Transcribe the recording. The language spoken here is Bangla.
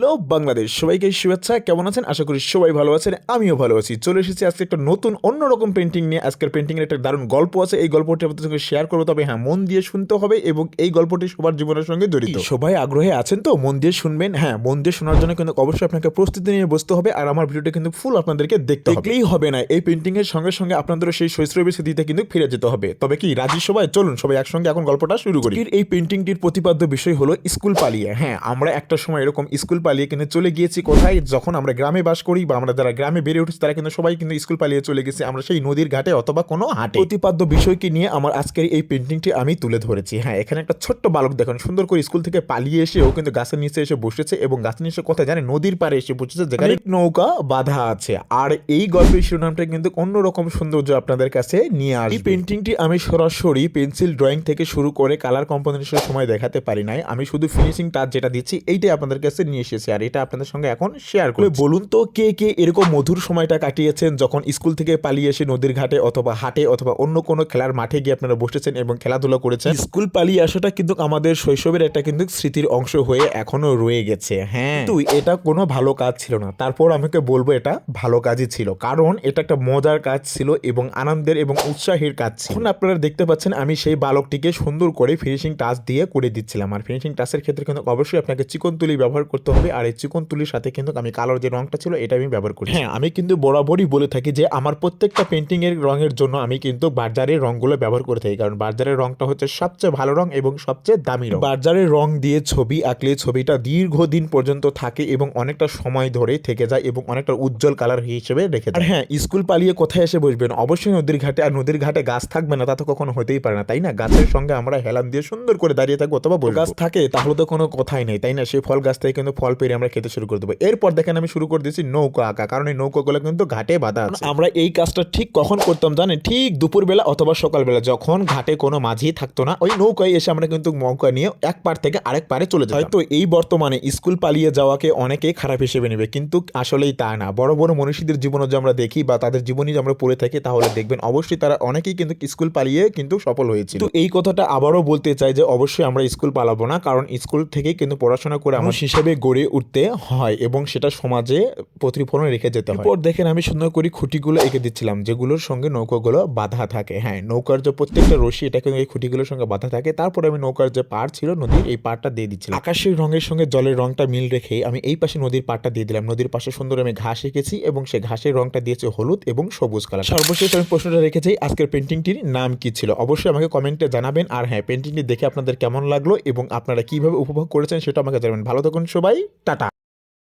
হ্যালো বাংলাদেশ সবাইকে শুভেচ্ছা। কেমন আছেন? আশা করি সবাই ভালো আছেন আমিও ভালো আছি। চলে এসেছি আজকে একটা নতুন অন্যরকম পেন্টিং নিয়ে। আজকের পেন্টিং এর একটা দারুণ গল্প আছে। এই গল্পটি আপনাদের সঙ্গে শেয়ার করব। তবে হ্যাঁ মন দিয়ে শুনতে হবে এবং এই গল্পটি সবার জীবনের সঙ্গে জড়িত। সবাই আগ্রহে আছেন তো? মন দিয়ে শুনবেন? হ্যাঁ মন দিয়ে শোনার জন্য কিন্তু অবশ্যই আপনাকে প্রস্তুতি নিয়ে বসতে হবে। আর আমার ভিডিওটা কিন্তু ফুল আপনাদেরকে দেখতে দেখলেই হবে না। এই পেন্টিং এর সঙ্গে সঙ্গে আপনাদেরও সেই শৈশবের স্মৃতিতে কিন্তু ফিরে যেতে হবে। তবে কি রাজি সবাই? চলুন সবাই একসঙ্গে এখন গল্পটা শুরু করি। এই পেন্টিংটির প্রতিপাদ্য বিষয় হলো স্কুল পালিয়ে। হ্যাঁ আমরা একটা সময় এরকম স্কুল পালিয়ে কিন্তু চলে গিয়েছি কোথায়? যখন আমরা গ্রামে বাস করি বা আমরা যারা গ্রামে বেড়ে উঠেছি তারা কিন্তু সবাই কিন্তু স্কুল পালিয়ে চলে গেছি। আমরা সেই নদীর ঘাটে অথবা কোনো হাটে। প্রতিপাদ্য বিষয়কে নিয়ে আমার আজকের এই পেন্টিংটি আমি তুলে ধরেছি। হ্যাঁ এখানে একটা ছোট্ট বালক দেখুন সুন্দর করে স্কুল থেকে পালিয়ে এসে ও কিন্তু গাছের নিচে এসে বসেছে এবং গাছের নিচে কোথায় জানে নদীর পাড়ে এসে বসেছে যেখানে নৌকা বাধা আছে। আর এই গল্পের শিরোনামটা কিন্তু অন্যরকম সৌন্দর্য আপনাদের কাছে নিয়ে আসবে। এই পেন্টিংটি আমি সরাসরি পেন্সিল ড্রয়িং থেকে শুরু করে কালার কম্পোজিশনের সময় দেখাতে পারি নাই। আমি শুধু ফিনিশিং টাচ যেটা দিচ্ছি এইটাই আপনাদের কাছে নিয়ে এসেছি। আর এটা আপনাদের সঙ্গে এখন শেয়ার করে বলুন তো কে কে এরকম মধুর সময়টা কাটিয়েছেন যখন স্কুল থেকে পালিয়ে এসে নদীর ঘাটে অথবা হাটে অথবা অন্য কোনো খেলার মাঠে গিয়ে আপনারা বসেছেন এবং খেলাধুলা করেছেন? স্কুল পালিয়ে আসাটা কিন্তু আমাদের শৈশবের একটা কিন্তু স্মৃতির অংশ হয়ে এখনও রয়ে গেছে হ্যাঁ। তুই এটা কোনো ভালো কাজ ছিল না। তারপর আমাকে বলব এটা ভালো কাজই ছিল। কারণ এটা একটা মজার কাজ ছিল এবং আনন্দের এবং উৎসাহের কাজ ছিল। এখন আপনারা দেখতে পাচ্ছেন আমি সেই বালকটিকে সুন্দর করে ফিনিশিং টাচ দিয়ে করে দিচ্ছিলাম। আর ফিনিশিং টাচের ক্ষেত্রে কিন্তু অবশ্যই আপনাকে চিকন তুলি ব্যবহার করতে হবে। আর এই চিকন তুলির সাথে কিন্তু আমি কালোর যে রংটা ছিল এটা আমি ব্যবহার করি। হ্যাঁ আমি কিন্তু বরাবরই বলে থাকি যে আমার প্রত্যেকটা পেন্টিং এর রঙের জন্য আমি কিন্তু বাজারের রংগুলো ব্যবহার করে থাকি। কারণ বাজারের রংটা হচ্ছে সবচেয়ে ভালো রং এবং সবচেয়ে দামি রং। বাজারের রং দিয়ে ছবি আঁকলে ছবিটা দীর্ঘদিন পর্যন্ত থাকে এবং অনেকটা সময় ধরে থেকে যায় এবং অনেকটা উজ্জ্বল কালার হিসেবে রেখে দেয়। হ্যাঁ স্কুল পালিয়ে কোথায় এসে বসবেন? অবশ্যই নদীর ঘাটে আর নদীর ঘাটে গাছ থাকবে না তা তো কখনো হতেই পারে না তাই না? গাছের সঙ্গে আমরা হেলান দিয়ে সুন্দর করে দাঁড়িয়ে থাকব অথবা গাছ থাকে তাহলে তো কোনো কথাই নেই তাই না? সেই ফল গাছ থেকে কিন্তু ফল পেরে আমরা খেতে শুরু করে দেবো। এরপর দেখেন আমি শুরু করে দিয়েছি নৌকা আঁকা কারণ এই নৌকাগুলো কিন্তু ঘাটে বাঁধা আছে। আমরা এই কাজটা ঠিক কখন করতাম জানেন? ঠিক দুপুরবেলা অথবা সকালবেলা যখন ঘাটে কোনো মাঝি থাকতো না ওই নৌকায় এসে আমরা কিন্তু নৌকা নিয়ে এক পার থেকে আরেক পারে চলে যাই হয়তো এই বর্তমানে স্কুল পালিয়ে যাওয়াকে অনেকেই খারাপ হিসেবে নেবে কিন্তু আসলেই তা না। বড় বড় মনীষীদের জীবনে যে আমরা দেখি বা তাদের জীবনী যে আমরা পড়ে থাকি তাহলে দেখবেন অবশ্যই তারা অনেকেই কিন্তু স্কুল পালিয়ে কিন্তু সফল হয়েছিল। তো এই কথাটা আবারও বলতে চাই যে অবশ্যই আমরা স্কুল পালাবো না কারণ স্কুল থেকেই কিন্তু পড়াশোনা করে আমার হিসেবে গড়ে উঠতে হয় এবং সেটা সমাজে প্রতিফলন রেখে যেতে হয়। দেখেন, আমি সুন্দর করে খুঁটিগুলো এঁকে দিচ্ছিলাম, যেগুলোর সঙ্গে নৌকাগুলো বাঁধা থাকে। হ্যাঁ নৌকার যে প্রত্যেকটা রশি এটা কিন্তু এই খুঁটিগুলোর সঙ্গে বাঁধা থাকে। তারপরে আমি নৌকার যে পাড় ছিল, নদীর এই পাড়টা দিয়ে দিচ্ছিলাম। আকাশের রঙের সঙ্গে জলের রঙটা মিল রেখে আমি এই পাশে নদীর পাড়টা দিয়ে দিলাম। নদীর পাশে সুন্দর আমি ঘাস এঁকেছি এবং সেই ঘাসের রঙটা দিয়েছে হলুদ এবং সবুজ কালার। সর্বশেষ আমি প্রশ্নটা রেখেছি, আজকের পেন্টিংটির নাম কি ছিল? অবশ্যই আমাকে কমেন্টে জানাবেন। আর হ্যাঁ পেন্টিংটি দেখে আপনাদের কেমন লাগল এবং আপনারা কীভাবে উপভোগ করেছেন সেটা আমাকে জানাবেন। ভালো থাকুন সবাই। টাটা